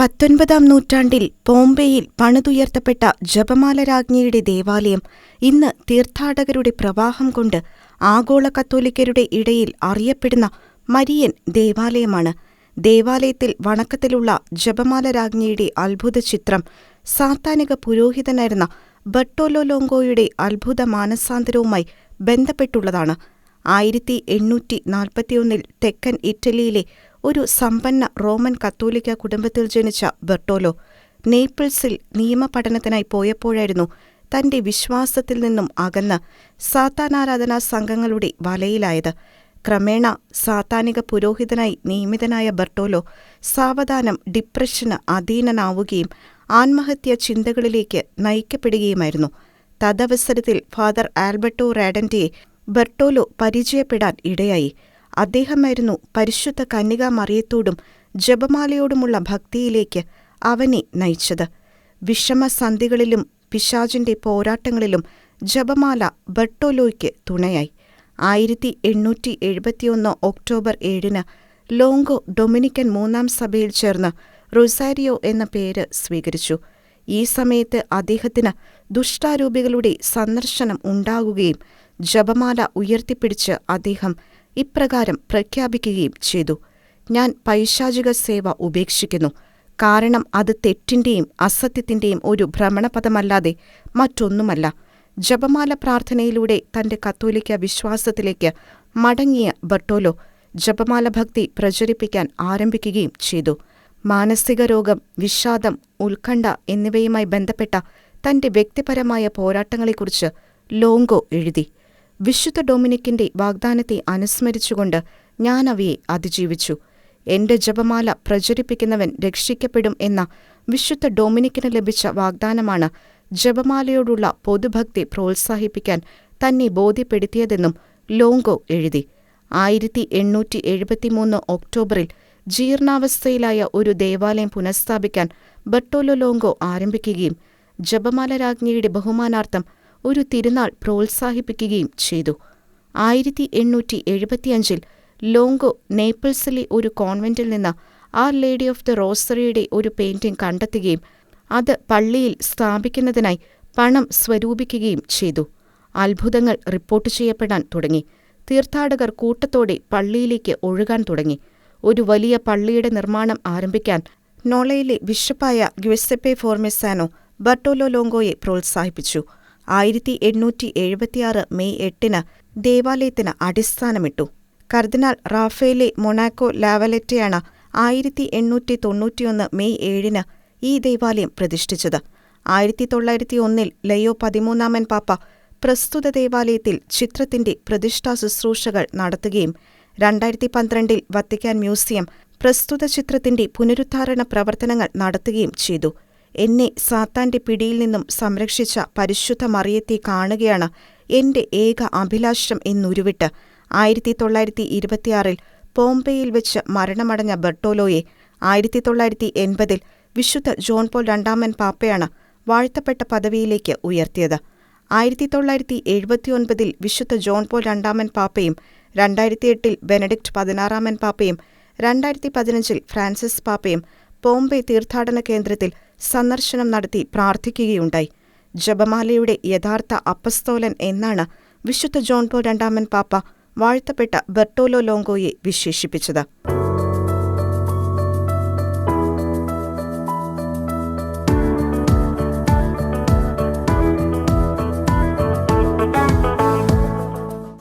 പത്തൊൻപതാം നൂറ്റാണ്ടിൽ ബോംബെയിൽ പണിതുയർത്തപ്പെട്ട ജപമാല രാജ്ഞിയുടെ ദേവാലയം ഇന്ന് തീർത്ഥാടകരുടെ പ്രവാഹം കൊണ്ട് ആഗോള കത്തോലിക്കരുടെ ഇടയിൽ അറിയപ്പെടുന്ന മരിയൻ ദേവാലയമാണ്. ദേവാലയത്തിൽ വണക്കത്തിലുള്ള ജപമാല രാജ്ഞിയുടെ അത്ഭുത ചിത്രം സാത്താനിക പുരോഹിതനായിരുന്ന ബട്ടോലോലോങ്കോയുടെ അത്ഭുത മാനസാന്തരവുമായി ബന്ധപ്പെട്ടുള്ളതാണ്. ആയിരത്തി എണ്ണൂറ്റി നാൽപ്പത്തിയൊന്നിൽ തെക്കൻ ഇറ്റലിയിലെ ഒരു സമ്പന്ന റോമൻ കത്തോലിക്ക കുടുംബത്തിൽ ജനിച്ച ബെർട്ടോലോ നേപ്പിൾസിൽ നിയമപഠനത്തിനായി പോയപ്പോഴായിരുന്നു തന്റെ വിശ്വാസത്തിൽ നിന്നും അകന്ന് സാത്താനാരാധനാ സംഘങ്ങളുടെ വലയിലായത്. ക്രമേണ സാത്താനിക പുരോഹിതനായി നിയമിതനായ ബർട്ടോലോ സാവധാനം ഡിപ്രഷന് അധീനനാവുകയും ആത്മഹത്യാ ചിന്തകളിലേക്ക് നയിക്കപ്പെടുകയുമായിരുന്നു. തദവസരത്തിൽ ഫാദർ ആൽബർട്ടോ റാഡന്റെയെ ബർട്ടോലോ പരിചയപ്പെടാൻ ഇടയായി. അദ്ദേഹമായിരുന്നു പരിശുദ്ധ കന്യകാമറിയത്തോടും ജപമാലയോടുമുള്ള ഭക്തിയിലേക്ക് അവനെ നയിച്ചത്. വിഷമസന്ധികളിലും പിശാചിന്റെ പോരാട്ടങ്ങളിലും ജപമാല ബർട്ടോലോയ്ക്ക് തുണയായി. ആയിരത്തി എണ്ണൂറ്റി എഴുപത്തിയൊന്ന് ഒക്ടോബർ ഏഴിന് ലോങ്കോ ഡൊമിനിക്കൻ മൂന്നാം സഭയിൽ ചേർന്ന് റൊസാരിയോ എന്ന പേര് സ്വീകരിച്ചു. ഈ സമയത്ത് അദ്ദേഹത്തിന് ദുഷ്ടാരൂപികളുടെ സന്ദർശനം ഉണ്ടാകുകയും ജപമാല ഉയർത്തിപ്പിടിച്ച് അദ്ദേഹം ഇപ്രകാരം പ്രഖ്യാപിക്കുകയും ചെയ്തു: ഞാൻ പൈശാചിക സേവ ഉപേക്ഷിക്കുന്നു. കാരണം അത് തെറ്റിന്റെയും അസത്യത്തിന്റെയും ഒരു ഭ്രമണപഥമല്ലാതെ മറ്റൊന്നുമല്ല. ജപമാല പ്രാർത്ഥനയിലൂടെ തന്റെ കത്തോലിക്ക വിശ്വാസത്തിലേക്ക് മടങ്ങിയ ബർട്ടോലോ ജപമാല ഭക്തി പ്രചരിപ്പിക്കാൻ ആരംഭിക്കുകയും ചെയ്തു. മാനസിക രോഗം വിഷാദം, ഉത്കണ്ഠ എന്നിവയുമായി ബന്ധപ്പെട്ട തന്റെ വ്യക്തിപരമായ പോരാട്ടങ്ങളെക്കുറിച്ച് ലോങ്കോ എഴുതി. വിശുദ്ധ ഡൊമിനിക്കിന്റെ വാഗ്ദാനത്തെ അനുസ്മരിച്ചുകൊണ്ട് ഞാൻ അവയെ അതിജീവിച്ചു. എന്റെ ജപമാല പ്രചരിപ്പിക്കുന്നവൻ രക്ഷിക്കപ്പെടും എന്ന വിശുദ്ധ ഡൊമിനിക്കിന് ലഭിച്ച വാഗ്ദാനമാണ് ജപമാലയോടുള്ള പൊതുഭക്തി പ്രോത്സാഹിപ്പിക്കാൻ തന്നെ ബോധ്യപ്പെടുത്തിയതെന്നും ലോങ്കോ എഴുതി. ആയിരത്തി എണ്ണൂറ്റി എഴുപത്തിമൂന്ന് ഒക്ടോബറിൽ ജീർണാവസ്ഥയിലായ ഒരു ദേവാലയം പുനഃസ്ഥാപിക്കാൻ ബട്ടോലോ ലോങ്കോ ആരംഭിക്കുകയും ജപമാല രാജ്ഞിയുടെ ബഹുമാനാർത്ഥം ഒരു തിരുനാൾ പ്രോത്സാഹിപ്പിക്കുകയും ചെയ്തു. ആയിരത്തി എണ്ണൂറ്റി എഴുപത്തിയഞ്ചിൽ ലോങ്കോ നേപ്പിൾസിലെ ഒരു കോൺവെന്റിൽ നിന്ന് ആർ ലേഡി ഓഫ് ദ റോസറിയുടെ ഒരു പെയിന്റിംഗ് കണ്ടെത്തുകയും അത് പള്ളിയിൽ സ്ഥാപിക്കുന്നതിനായി പണം സ്വരൂപിക്കുകയും ചെയ്തു. അത്ഭുതങ്ങൾ റിപ്പോർട്ട് ചെയ്യപ്പെടാൻ തുടങ്ങി. തീർത്ഥാടകർ കൂട്ടത്തോടെ പള്ളിയിലേക്ക് ഒഴുകാൻ തുടങ്ങി. ഒരു വലിയ പള്ളിയുടെ നിർമ്മാണം ആരംഭിക്കാൻ നോളയിലെ ബിഷപ്പായ ഗ്യുസെപ്പെ ഫോർമെസാനോ ബർട്ടോലോ ലോങ്കോയെ പ്രോത്സാഹിപ്പിച്ചു. ആയിരത്തി എണ്ണൂറ്റി എഴുപത്തിയാറ് മെയ് എട്ടിന് ദേവാലയത്തിന് അടിസ്ഥാനമിട്ടു. കർദിനാൾ റാഫേലെ മൊണാക്കോ ലാവലറ്റയാണ് ആയിരത്തി എണ്ണൂറ്റി തൊണ്ണൂറ്റിയൊന്ന് മെയ് ഏഴിന് ഈ ദേവാലയം പ്രതിഷ്ഠിച്ചത്. ആയിരത്തി തൊള്ളായിരത്തി ഒന്നിൽ ലയോ പതിമൂന്നാമൻ പാപ്പ പ്രസ്തുത ദേവാലയത്തിൽ ചിത്രത്തിന്റെ പ്രതിഷ്ഠാ ശുശ്രൂഷകൾ നടത്തുകയും രണ്ടായിരത്തി പന്ത്രണ്ടിൽ വത്തിക്കാൻ മ്യൂസിയം പ്രസ്തുത ചിത്രത്തിന്റെ പുനരുദ്ധാരണ പ്രവർത്തനങ്ങൾ നടത്തുകയും ചെയ്തു. എന്നെ സാത്താന്റെ പിടിയിൽ നിന്നും സംരക്ഷിച്ച പരിശുദ്ധ മറിയത്തെ കാണുകയാണ് എന്റെ ഏക അഭിലാഷം എന്നുരുവിട്ട് ആയിരത്തി തൊള്ളായിരത്തി ഇരുപത്തിയാറിൽ പോംബെയിൽ വെച്ച് മരണമടഞ്ഞ ബർട്ടോലോയെ ആയിരത്തി തൊള്ളായിരത്തി എൺപതിൽ വിശുദ്ധ ജോൺ പോൾ രണ്ടാമൻ പാപ്പയാണ് വാഴ്ത്തപ്പെട്ട പദവിയിലേക്ക് ഉയർത്തിയത്. ആയിരത്തി തൊള്ളായിരത്തി എഴുപത്തിയൊൻപതിൽ വിശുദ്ധ ജോൺ പോൾ രണ്ടാമൻ പാപ്പയും രണ്ടായിരത്തിയെട്ടിൽ ബെനഡിക്ട് പതിനാറാമൻ പാപ്പയും രണ്ടായിരത്തി പതിനഞ്ചിൽ ഫ്രാൻസിസ് പാപ്പയും ബോംബെ തീർത്ഥാടന കേന്ദ്രത്തിൽ സന്ദർശനം നടത്തി പ്രാർത്ഥിക്കുകയുണ്ടായി. ജപമാലയുടെ യഥാർത്ഥ അപ്പസ്തോലൻ എന്നാണ് വിശുദ്ധ ജോൺ പോൾ രണ്ടാമൻ പാപ്പ വാഴ്ത്തപ്പെട്ട ബെർട്ടോലോ ലോങ്കോയെ വിശേഷിപ്പിച്ചത്.